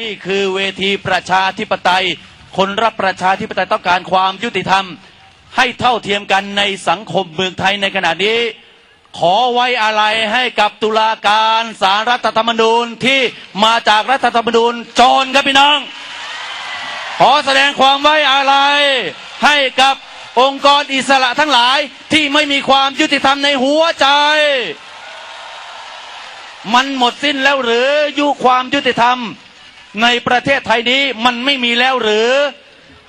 นี่คือเวทีประชาธิปไตย คนรับประชาธิปไตยต้องการความยุติธรรม ให้เท่าเทียมกันในสังคมเมืองไทยในขณะนี้ ขอไว้อะไรให้กับตุลาการสารรัฐธรรมนูญที่มาจากรัฐธรรมนูญโจรครับพี่น้อง ขอแสดงความไว้อะไรให้กับองค์กรอิสระทั้งหลายที่ไม่มีความยุติธรรมในหัวใจมันหมดสิ้นแล้วหรือยุความยุติธรรม ในประเทศไทยนี้มันไม่มีแล้วหรือ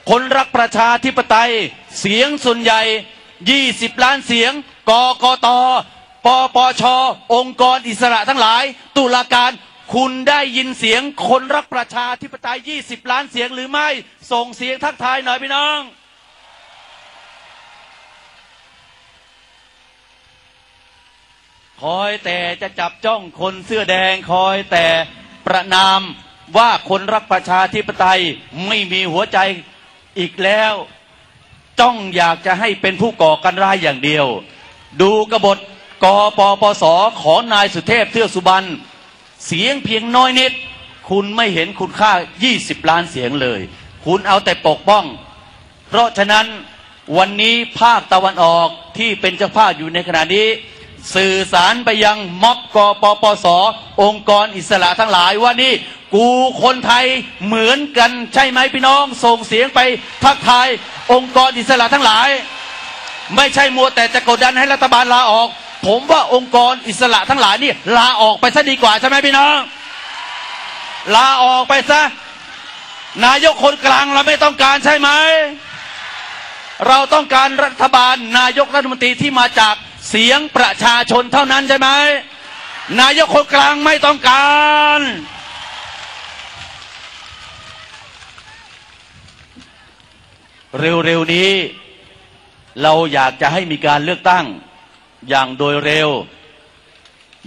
คนรักประชาธิปไตย เสียงส่วนใหญ่ 20 ล้านเสียงกกตปปชองค์กรอิสระทั้งหลาย ตุลาการคุณได้ยินเสียงคนรักประชาธิปไตย 20 ล้านเสียงหรือไม่ ส่งเสียงทักทายหน่อยพี่น้อง คอยแต่จะจับจ้องคนเสื้อแดง คอยแต่ประนาม ว่าคนรักประชาธิปไตยไม่มีหัวใจอีกแล้ว จ้องอยากจะให้เป็นผู้ก่อการร้ายอย่างเดียว ดูกบฏกปปสของนายสุเทพเทือกสุบรรณเสียงเพียงน้อยนิด คุณไม่เห็นคุณค่า 20 ล้านเสียงเลย คุณเอาแต่ปกป้อง เพราะฉะนั้นวันนี้ภาคตะวันออกที่เป็นเจ้าภาพอยู่ในขณะนี้ สื่อสารไปยังม็อบกปปสองค์กรอิสระทั้งหลายว่านี่ กูคนไทยเหมือนกันใช่ไหมพี่น้อง ส่งเสียงไปทักทายองค์กรอิสระทั้งหลาย ไม่ใช่มัวแต่จะกดดันให้รัฐบาลลาออก ผมว่าองค์กรอิสระทั้งหลายนี่ลาออกไปซะดีกว่าใช่ไหมพี่น้อง ลาออกไปซะนายกคนกลางเราไม่ต้องการใช่ไหมเราต้องการรัฐบาลนายกรัฐมนตรีที่มาจาก เสียงประชาชนเท่านั้นใช่ไหมนายกคนกลางไม่ต้องการ เร็วๆนี้ เราอยากจะให้มีการเลือกตั้งอย่างโดยเร็ว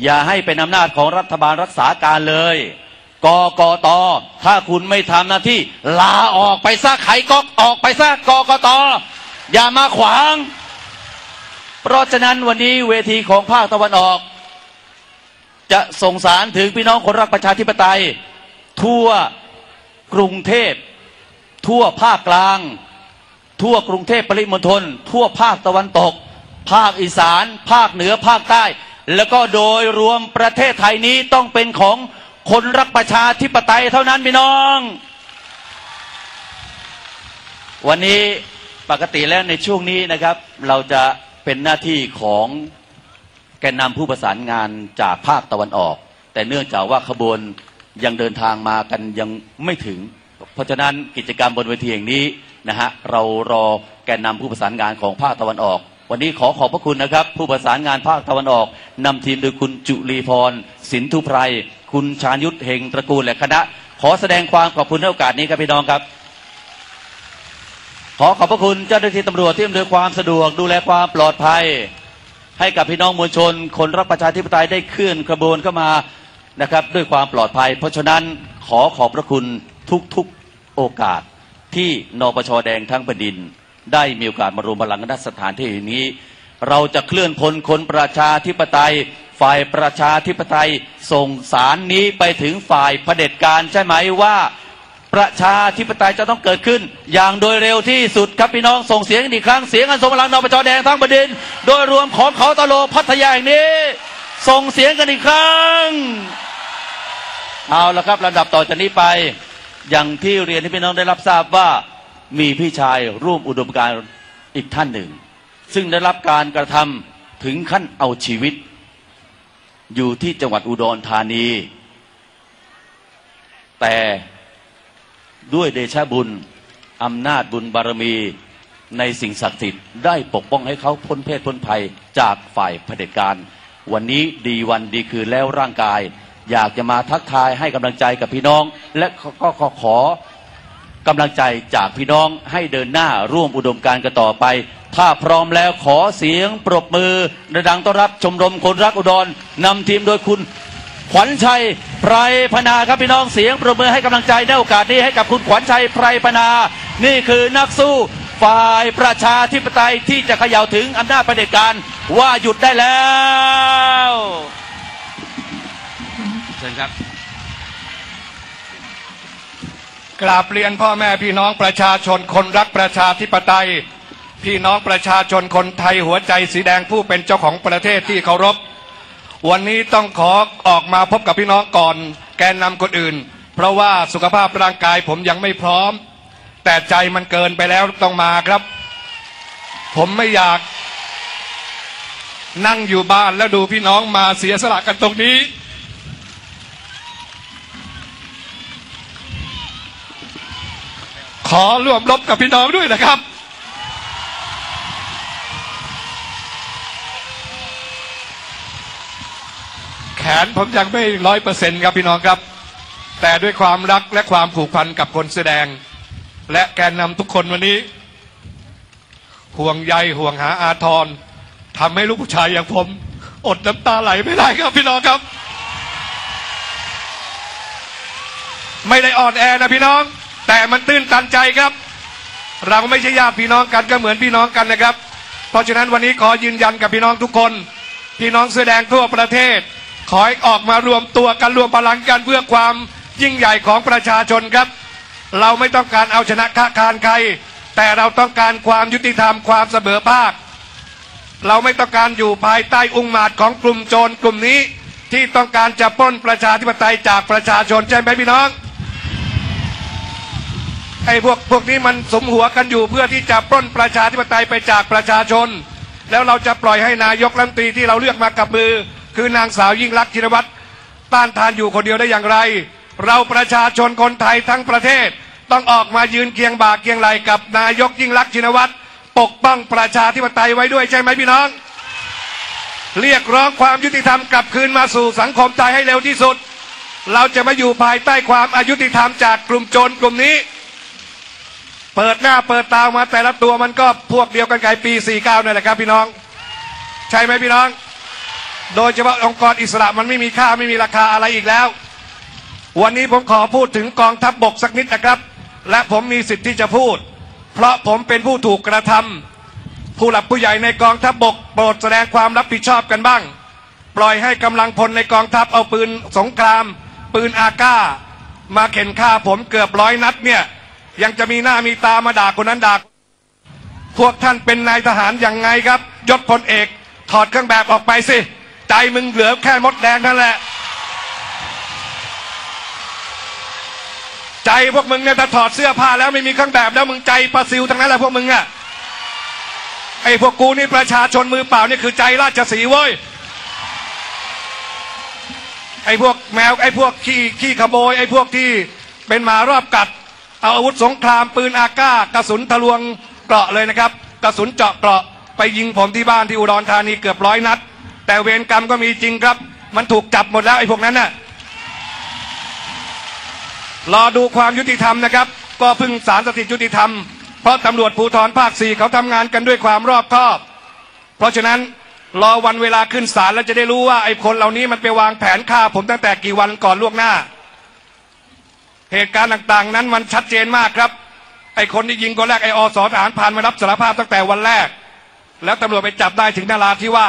อย่าให้เป็นอำนาจของรัฐบาลรักษาการเลยกกต ถ้าคุณไม่ทำหน้าที่ ลาออกไปซะไขก๊อกออกไปซะกกต อย่ามาขวาง เพราะฉะนั้นวันนี้เวทีของภาคตะวันออก จะส่งสารถึงพี่น้องคนรักประชาธิปไตย ทั่วกรุงเทพ ทั่วภาคกลาง ทั่วกรุงเทพปริมณฑลทั่วภาคตะวันตก ภาคอีสาน ภาคเหนือภาคใต้ แล้วก็โดยรวมประเทศไทยนี้ต้องเป็นของคนรักประชาธิปไตยเท่านั้นพี่น้อง วันนี้ปกติแล้วในช่วงนี้นะครับ เราจะ เป็นหน้าที่ของแกนนำผู้ประสานงานจากภาคตะวันออก แต่เนื่องจากว่าขบวนยังเดินทางมากันยังไม่ถึง เพราะฉะนั้นกิจกรรมบนเวทีแห่งนี้นะฮะเรารอแกนนำผู้ประสานงานของภาคตะวันออก วันนี้ขอขอบพระคุณนะครับ ผู้ประสานงานภาคตะวันออกนำทีมโดยคุณจุลีพรสินทุไพรคุณชาญยุทธเฮงตระกูลและคณะ ขอแสดงความขอบคุณในโอกาสนี้ครับพี่น้องครับ ขอขอบพระคุณเจ้าหน้าที่ตำรวจที่อำนวยความสะดวกดูแลความปลอดภัย ให้กับพี่น้องมวลชน คนรักประชาธิปไตยได้เคลื่อนขบวนเข้ามานะครับด้วยความปลอดภัย เพราะฉะนั้นขอขอบพระคุณทุกๆโอกาสที่นปชแดงทั้งแผ่นดิน ได้มีโอกาสมารวมพลังกันณสถานที่แห่งนี้ เราจะเคลื่อนพลคนประชาธิปไตย ฝ่ายประชาธิปไตยส่งสารนี้ไปถึงฝ่ายเผด็จการใช่ไหมว่า ประชาธิปไตยจะต้องเกิดขึ้น อย่างโดยเร็วที่สุดครับพี่น้องส่งเสียงอีกครั้งเสียงอันทรงพลังนปชแดงทั้งประเด็น โดยรวมของเขาตะโลพัทยาแห่งนี้ ส่งเสียงกันอีกครั้ง เอาละครับลำดับต่อจากนี้ไป อย่างที่เรียนให้พี่น้องได้รับทราบว่ามีพี่ชายร่วมอุดมการณ์อีกท่านหนึ่ง ซึ่งได้รับการกระทำถึงขั้นเอาชีวิต อยู่ที่จังหวัดอุดรธานี แต่ ด้วยเดชะบุญอำนาจบุญบารมีในสิ่งศักดิ์สิทธิ์ได้ปกป้องให้เขาพ้นเพศพ้นภัยจากฝ่ายเผด็จการ วันนี้ดีวันดีคืนแล้วร่างกาย อยากจะมาทักทายให้กำลังใจกับพี่น้อง และก็ขอขอกำลังใจจากพี่น้องให้เดินหน้าร่วมอุดมการกันต่อไป ถ้าพร้อมแล้วขอเสียงปรบมือดังต้อนรับชมรมคนรักอุดรนำทีมโดยคุณ ขวัญชัยไพรพนาครับพี่น้องเสียงปรบมือให้กำลังใจในโอกาสนี้ให้กับคุณขวัญชัยไพรพนา นี่คือนักสู้ฝ่ายประชาธิปไตยที่จะเขย่าถึงอำนาจเผด็จการว่าหยุดได้แล้วเชิญครับกราบเรียนพ่อแม่พี่น้องประชาชนคนรักประชาธิปไตย พี่น้องประชาชนคนไทยหัวใจสีแดงผู้เป็นเจ้าของประเทศที่เคารพ วันนี้ต้องขอออกมาพบกับพี่น้องก่อน แกนนำคนอื่น เพราะว่าสุขภาพร่างกายผมยังไม่พร้อม แต่ใจมันเกินไปแล้วต้องมาครับ ผมไม่อยากนั่งอยู่บ้านแล้วดูพี่น้องมาเสียสละกันตรงนี้ ขอร่วมรบกับพี่น้องด้วยนะครับ นผมยังไม่ร้อยเปอร์เซ็นต์ครับพี่น้องครับ แต่ด้วยความรักและความผูกพันกับคนแสดง และแกนนำทุกคนวันนี้ ห่วงใยห่วงหาอาทรทำให้ลูกผู้ชายอย่างผม อดน้ำตาไหลไม่ได้ครับพี่น้องครับ ไม่ได้อ่อนแอนะพี่น้อง แต่มันตื้นตันใจครับ เราไม่ใช่ญาติพี่น้องกันก็เหมือนพี่น้องกันนะครับ เพราะฉะนั้นวันนี้ขอยืนยันกับพี่น้องทุกคน พี่น้องแสอแดงทั่วประเทศ ขอให้ออกมารวมตัวกันรวมพลังกันเพื่อความยิ่งใหญ่ของประชาชนครับ เราไม่ต้องการเอาชนะค้าคานใคร แต่เราต้องการความยุติธรรมความเสมอภาค เราไม่ต้องการอยู่ภายใต้องค์มาดของกลุ่มโจรกลุ่มนี้ ที่ต้องการจะปล้นประชาธิปไตยจากประชาชนใช่ไหมพี่น้องไอ้พวกพวกนี้มันสมหัวกันอยู่เพื่อที่จะปล้นประชาธิปไตยไปจากประชาชน แล้วเราจะปล่อยให้นายกรัฐมนตรีที่เราเลือกมากับมือ คือนางสาวยิ่งลักษณ์ชินวัตรต้านทานอยู่คนเดียวได้อย่างไร เราประชาชนคนไทยทั้งประเทศ ต้องออกมายืนเคียงบ่าเคียงไหลกับนายกยิ่งลักษณ์ชินวัตรปกป้องประชาธิปไตยไว้ด้วยใช่ไหมพี่น้อง เรียกร้องความยุติธรรมกลับคืนมาสู่สังคมไทยให้เร็วที่สุด เราจะมาอยู่ภายใต้ความอายุติธรรมจากกลุ่มโจรกลุ่มนี้ เปิดหน้าเปิดตามาแต่ละตัวมันก็พวกเดียวกันไกลปี 49นั่นแหละครับพี่น้อง ใช่ไหมพี่น้อง โดยเฉพาะองค์กรอิสระมันไม่มีค่าไม่มีราคาอะไรอีกแล้ว วันนี้ผมขอพูดถึงกองทัพบบกสักนิดนะครับ และผมมีสิทธิ์ที่จะพูด เพราะผมเป็นผู้ถูกกระทำผู้หลักผู้ใหญ่ในกองทัพบบกโปรดแสดงความรับผิดชอบกันบ้าง ปล่อยให้กำลังพลในกองทัพเอาปืนสงคราม ปืนอาก้า มาเข็นฆ่าผมเกือบร้อยนัดเนี่ยยังจะมีหน้ามีตามาด่าคนนั้นด่าพวกท่านเป็นนายทหารอย่างไงครับยศพลเอก ถอดเครื่องแบบออกไปสิ ใจมึงเหลือแค่มดแดงนั่นแหละ ใจพวกมึงเนี่ยถ้าถอดเสื้อผ้าแล้วไม่มีเครื่องแบบแล้วมึงใจปลาซิวทั้งนั้นแหละพวกมึงอะไอ้พวกกูนี่ประชาชนมือเปล่านี่คือใจราชสีเว้ยไอ้พวกแมวไอ้พวกขี้ขี้ขโมยไอ้พวกที่เป็นหมารอบกัด เอาอาวุธสงครามปืนอาก้ากระสุนทะลวงเกราะเลยนะครับ กระสุนเจาะเกราะไปยิงผมที่บ้านที่อุดรธานีเกือบร้อยนัด แต่เวรกรรมก็มีจริงครับ มันถูกจับหมดแล้วไอ้พวกนั้นน่ะรอดูความยุติธรรมนะครับ ก็พึ่งสารสถิตยุติธรรม เพราะตำรวจภูธรภาคสี่เขาทำงานกันด้วยความรอบคอบ เพราะฉะนั้นรอวันเวลาขึ้นศาลแล้วจะได้รู้ว่าไอ้คนเหล่านี้มันไปวางแผนฆ่าผมตั้งแต่กี่วันก่อนล่วงหน้า เหตุการณ์ต่างๆ นั้นมันชัดเจนมากครับ ไอ้คนที่ยิงคนแรกไอ้อสทหารผ่านมารับสารภาพตั้งแต่วันแรก แล้วตำรวจไปจับได้ถึงนาราธิวา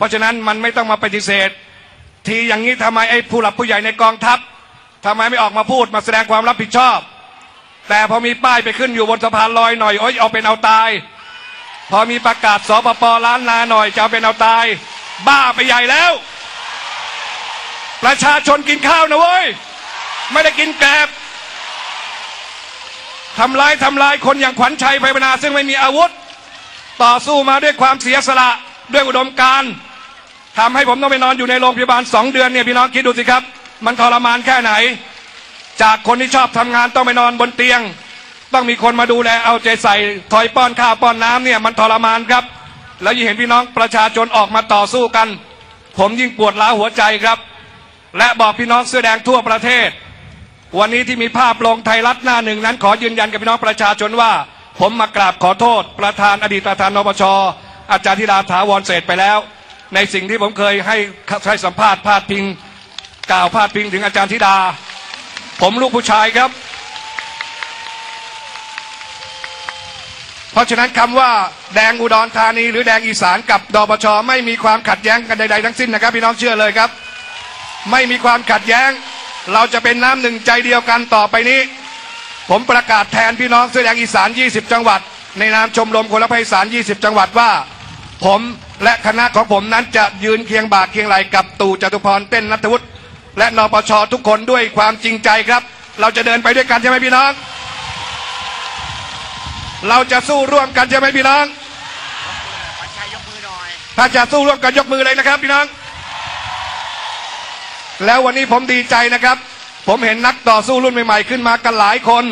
เพราะฉะนั้นมันไม่ต้องมาปฏิเสธ ทีอย่างนี้ทำไมไอ้ผู้หลักผู้ใหญ่ในกองทัพทำไมไม่ออกมาพูดมาแสดงความรับผิดชอบ แต่พอมีป้ายไปขึ้นอยู่บนสะพานลอยหน่อยโอ้ยเอาเป็นเอาตาย พอมีประกาศสปปล้านนาหน่อยจะเอาเป็นเอาตาย บ้าไปใหญ่แล้ว ประชาชนกินข้าวนะเว้ยไม่ได้กินแกลบทำลายทำลายคนอย่างขวัญชัยไพบรรณาซึ่งไม่มีอาวุธ ต่อสู้มาด้วยความเสียสละด้วยอุดมการณ์ ทำให้ผมต้องไปนอนอยู่ในโรงพยาบาลสองเดือนเนี่ยพี่น้องคิดดูสิครับ มันทรมานแค่ไหน จากคนที่ชอบทำงานต้องไปนอนบนเตียง ต้องมีคนมาดูแลเอาใจใส่ถอยป้อนข้าวป้อนน้ำเนี่ยมันทรมานครับ แล้วยิ่งเห็นพี่น้องประชาชนออกมาต่อสู้กัน ผมยิ่งปวดร้าวหัวใจครับ และบอกพี่น้องเสื้อแดงทั่วประเทศ วันนี้ที่มีภาพลงไทยรัฐหน้าหนึ่งนั้น ขอยืนยันกับพี่น้องประชาชนว่า ผมมากราบขอโทษ ประธานอดีตประธานนปชอาจารย์ธิดาถาวรเศษไปแล้ว ในสิ่งที่ผมเคยให้ให้สัมภาษณ์พาดพิง กล่าวพาดพิงถึงอาจารย์ธิดา ผมลูกผู้ชายครับ เพราะฉะนั้นคำว่าแดงอุดรธานีหรือแดงอีสานกับดปชไม่มีความขัดแย้งกันใดๆทั้งสิ้นนะครับ พี่น้องเชื่อเลยครับ ไม่มีความขัดแย้ง เราจะเป็นน้ำหนึ่งใจเดียวกันต่อไปนี้ ผมประกาศแทนพี่น้องเสื้อแดงอีสาน 20 จังหวัด ในนามชมรมคนรับใช้อีสาน20 จังหวัดว่า ผมและคณะของผมนั้นจะยืนเคียงบ่าเคียงไหลกับตู่จตุพรเต้นนัทวุฒิและนปชทุกคนด้วยความจริงใจครับ เราจะเดินไปด้วยกันใช่ไหมพี่น้อง เราจะสู้ร่วมกันใช่ไหมพี่น้องถ้าจะสู้ร่วมกันยกมือเลยนะครับพี่น้อง แล้ววันนี้ผมดีใจนะครับ ผมเห็นนักต่อสู้รุ่นใหม่ๆขึ้นมากันหลายคน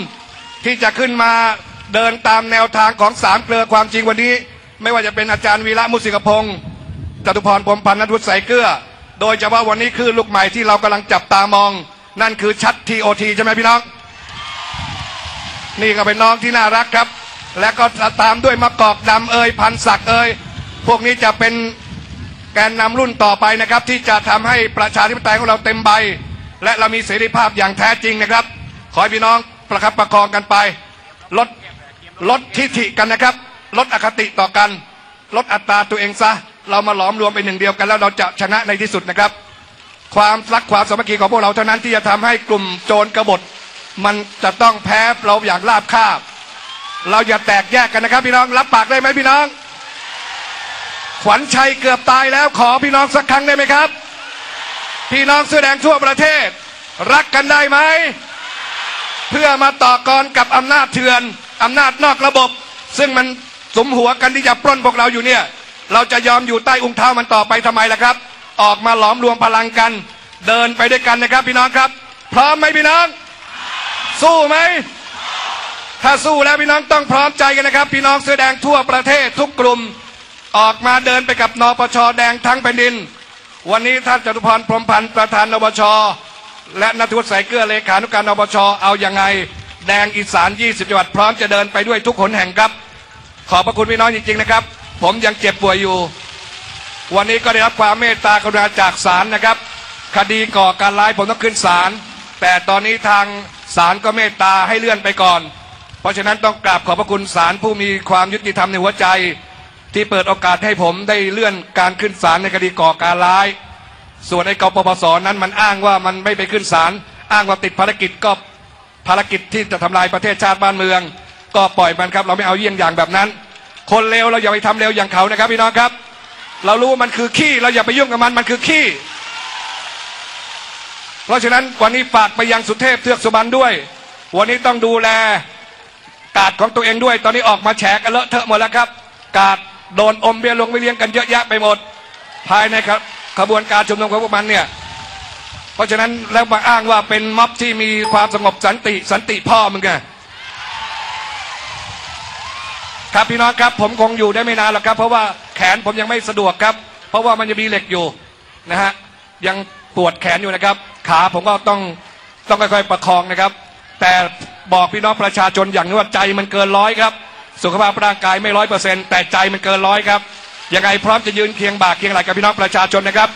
ที่จะขึ้นมาเดินตามแนวทางของสามเกลือความจริงวันนี้ ไม่ว่าจะเป็นอาจารย์วีระมุสิกพงศ์จตุพรพรมพันธ์นัทวุฒิใสเกลือ โดยเฉพาะวันนี้คือลูกใหม่ที่เรากำลังจับตามอง นั่นคือชัดทีโอทีใช่ไหมพี่น้อง นี่ก็เป็นน้องที่น่ารักครับ และก็ตามด้วยมะกอกดำเอ่ยพันศักเอ่ยพวกนี้จะเป็นแกนนำรุ่นต่อไปนะครับ ที่จะทำให้ประชาธิปไตยของเราเต็มใบ และเรามีเสรีภาพอย่างแท้จริงนะครับ ขอให้พี่น้องประคับประคองกันไปลดลดทิฐิกันนะครับ ลดอคติต่อกัน ลดอัตราตัวเองซะ เรามาหลอมรวมเป็นหนึ่งเดียวกันแล้วเราจะชนะในที่สุดนะครับ ความรักความสามัคคีของพวกเราเท่านั้นที่จะทำให้กลุ่มโจรกบฏ มันจะต้องแพ้เราอย่างราบคาบ เราอย่าแตกแยกกันนะครับ พี่น้องรับปากได้ไหมพี่น้อง ขวัญชัยเกือบตายแล้วขอพี่น้องสักครั้งได้ไหมครับ พี่น้องเสื้อแดงทั่วประเทศ รักกันได้ไหมเพื่อมาต่อกรกับอำนาจเถื่อนอำนาจนอกระบบ ซึ่งมัน สมหัวกันที่จะปล้นพวกเราอยู่เนี่ย เราจะยอมอยู่ใต้อุ้งเท้ามันต่อไปทำไมล่ะครับ ออกมาหลอมรวมพลังกัน เดินไปด้วยกันนะครับ พี่น้องครับ พร้อมไหมพี่น้อง สู้ไหมถ้าสู้แล้วพี่น้องต้องพร้อมใจกันนะครับ พี่น้องเสื้อแดงทั่วประเทศทุกกลุ่ม ออกมาเดินไปกับนปชแดงทั้งแผ่นดิน วันนี้ท่านจตุพรพรหมพันธ์ประธานนปชและนัทวุฒิสายเกลือเลขานุการนปชเอาอย่างไง แดงอีสาน 20 จังหวัดพร้อมจะเดินไปด้วยทุกขนแห่งครับ ขอบพระคุณพี่น้องจริงๆนะครับ ผมยังเจ็บป่วยอยู่ วันนี้ก็ได้รับความเมตตากรุณาจากศาลนะครับ คดีก่อการร้ายผมต้องขึ้นศาลแต่ตอนนี้ทางศาลก็เมตตาให้เลื่อนไปก่อน เพราะฉะนั้นต้องกราบขอบพระคุณศาลผู้มีความยุติธรรมในหัวใจ ที่เปิดโอกาสให้ผมได้เลื่อนการขึ้นศาลในคดีก่อการร้าย ส่วนไอ้กปปสนั้นมันอ้างว่ามันไม่ไปขึ้นศาลอ้างว่าติดภารกิจก็ภารกิจที่จะทำลายประเทศชาติบ้านเมือง ก็ปล่อยมันครับ เราไม่เอาเยี่ยงอย่างแบบนั้น คนเลวเราอย่าไปทำเลวอย่างเขานะครับพี่น้องครับ เรารู้ว่ามันคือขี้เราอย่าไปยุ่งกับมันมันคือขี้เพราะฉะนั้นวันนี้ฝากไปยังสุเทพเทือกสุบรรณด้วย วันนี้ต้องดูแลกาดของตัวเองด้วย ตอนนี้ออกมาแฉกันเลอะเทอะหมดแล้วครับ กาดโดนอมเบียลงไปเลี้ยงกันเยอะแยะไปหมด ภายในครับขบวนการชุมนุมของพวกมันเนี่ยเพราะฉะนั้นแล้วมาอ้างว่าเป็นม็อบที่มีความสงบสันติสันติพ่อมึงไง ครับพี่น้องครับผมคงอยู่ได้ไม่นานหรอกครับ เพราะว่าแขนผมยังไม่สะดวกครับ เพราะว่ามันจะมีเหล็กอยู่นะฮะยังปวดแขนอยู่นะครับ ขาผมก็ต้องต้องค่อยๆประคองนะครับ แต่บอกพี่น้องประชาชนอย่างนี้ว่าใจมันเกินร้อยครับ สุขภาพร่างกายไม่ร้อยเปอร์เซ็นต์แต่ใจมันเกินร้อยครับยังไงพร้อมจะยืนเคียงบ่าเคียงไหลกับพี่น้องประชาชนนะครับ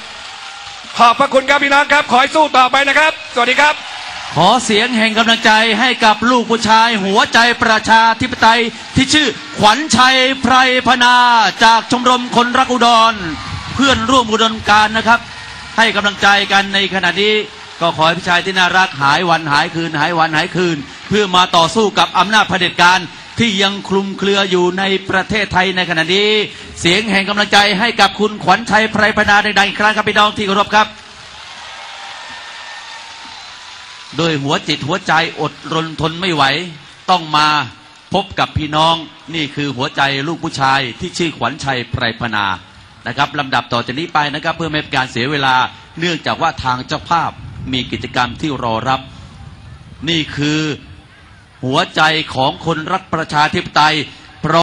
ขอบพระคุณครับพี่น้องครับ ขอให้สู้ต่อไปนะครับ สวัสดีครับ ขอเสียงแห่งกำลังใจให้กับลูกผู้ชายหัวใจประชาธิปไตยที่ชื่อขวัญชัยไพรพนาจากชมรมคนรักอุดร เพื่อนร่วมอุดรการนะครับ ให้กำลังใจกันในขณะนี้ก็ขอให้พี่ชายที่น่ารักหายวันหายคืนหายวันหายคืน เพื่อมาต่อสู้กับอำนาจเผด็จการที่ยังคลุมเครืออยู่ในประเทศไทยในขณะนี้ เสียงแห่งกำลังใจให้กับคุณขวัญชัยไพรพนาดังๆอีกครั้งครับพี่น้องที่เคารพครับ โดยหัวจิตหัวใจอดรนทนไม่ไหว ต้องมาพบกับพี่น้องนี่คือหัวใจลูกผู้ชายที่ชื่อขวัญชัยไพรพนานะครับลำดับต่อจากนี้ไปนะครับเพื่อไม่เป็นการเสียเวลาเนื่องจากว่าทางเจ้าภาพมีกิจกรรมที่รอรับ นี่คือหัวใจของคนรักประชาธิปไตย